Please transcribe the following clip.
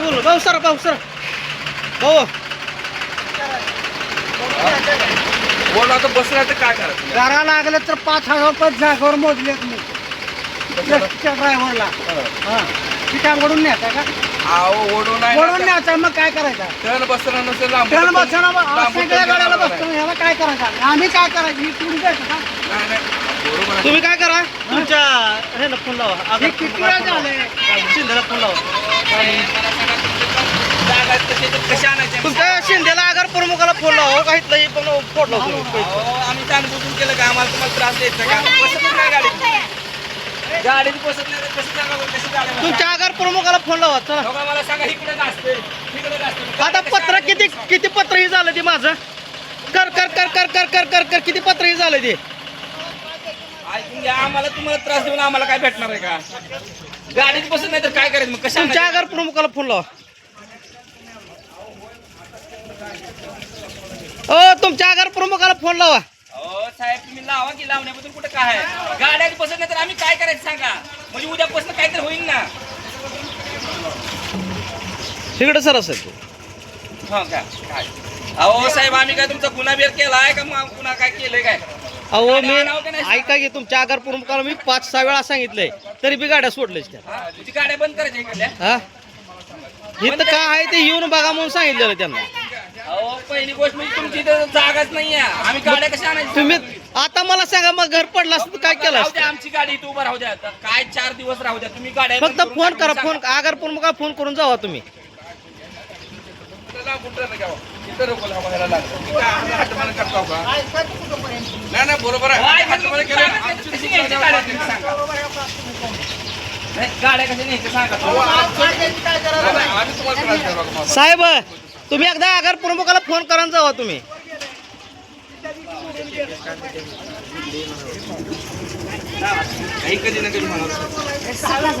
Sir भाऊ sir. भाऊ. बोला आता बसला तर काय करायचं? घरा लागलं तर पाच हजार रुपये जागेवर मोजलेत मी. एसटीच्या ड्रायव्हरला हा. न्यायचा का? ओढून आहे वळून ना. न्यायचा मग काय करायचं? टर्न बसणं नसेल लांब त्यानं तर- बसणं बा- लांब तर सगळ्या गाड्याला जाणार बसतो. ह्याला काय करायचं? आम्ही काय करायचं? ही पुढे जायचं का? नाही, नाही. बरोबर आहे. तुम्ही काय करा? तुमच्या ह्याला फोन लावा हे किती वेळ झाले शिंदेला फोन लावा तुमच्या शिंदेला आगार प्रमुखाला फोन लावा हो, काही तरी पण फोडला हो, आम्ही जाणबुजून केलं का? आम्हाला तुम्हाला त्रास द्यायचा का? बसत नाही गाडी. गाडी बसत नाही तुमच्या आगार प्रमुखाला फोन लावा हो मला सांगा आता पत्र किती किती पत्र ही झालं ते माझं? कर कर कर कर कर कर कर किती पत्र ही झालं ते? आम्हाला तुम्हाला त्रास देऊन आम्हाला काय भेटणार आहे का? गाडीत बसत नाही तर काय करायचं? मग कशा तुमच्या? आगार प्रमुखाला फोन लावा. ओ तुमच्या आगार प्रमुखाला फोन लावा. अहो साहेब तुम्ही लावा की लावण्याबद्दल कुठं काय आहे? गाड्यात बसत नाही तर आम्ही काय करायचं सांगा? म्हणजे उद्यापासून काहीतरी होईल ना. तिकडे सर असेल तू. हो का? काय? अहो साहेब आम्ही काय तुमचा गुन्हा बेर केलाय का मग? गुन्हा काय केलंय काय? अहो मी का? ऐका की तुमच्या आगार प्रमुखाला मी पाच सहा वेळा सांगितलंय. तरी बी गाड्या सोडल्याच त्या. हा, तुझी गाड्या बंद करायच्या इकडल्या हा? इथं काय आहे ते येऊन बघा म्हणून सांगितलेलं त्यांना. अहो पहिली गोष्ट म्हणजे तुमची इथं जागाच नाही आहे आम्ही गाड्या कशा आणायच्या? तुम्ही आता मला सांगा मग घर पडलं असतं तर काय केलं राहू द्या असतं? आमची गाडी इथं उभं राहू द्या. आता काय चार दिवस राहू द्या तुम्ही गाड्या फक्त करून फोन करा फोन आगार प्रमुखाला फोन करून जावा तुम्ही. नाही नाही बरोबर आहे. केलं आमची चूक सांगा. नाही, गाड्या कशा न्यायच्या सांगा नाही, नाही, आम्ही तुम्हाला त्रास देऊ नका माझा. साहेब तुम्ही एकदा आगार प्रमुखाला फोन करा आणि जावा तुम्ही. काही कधी ना कधी म्हणाल.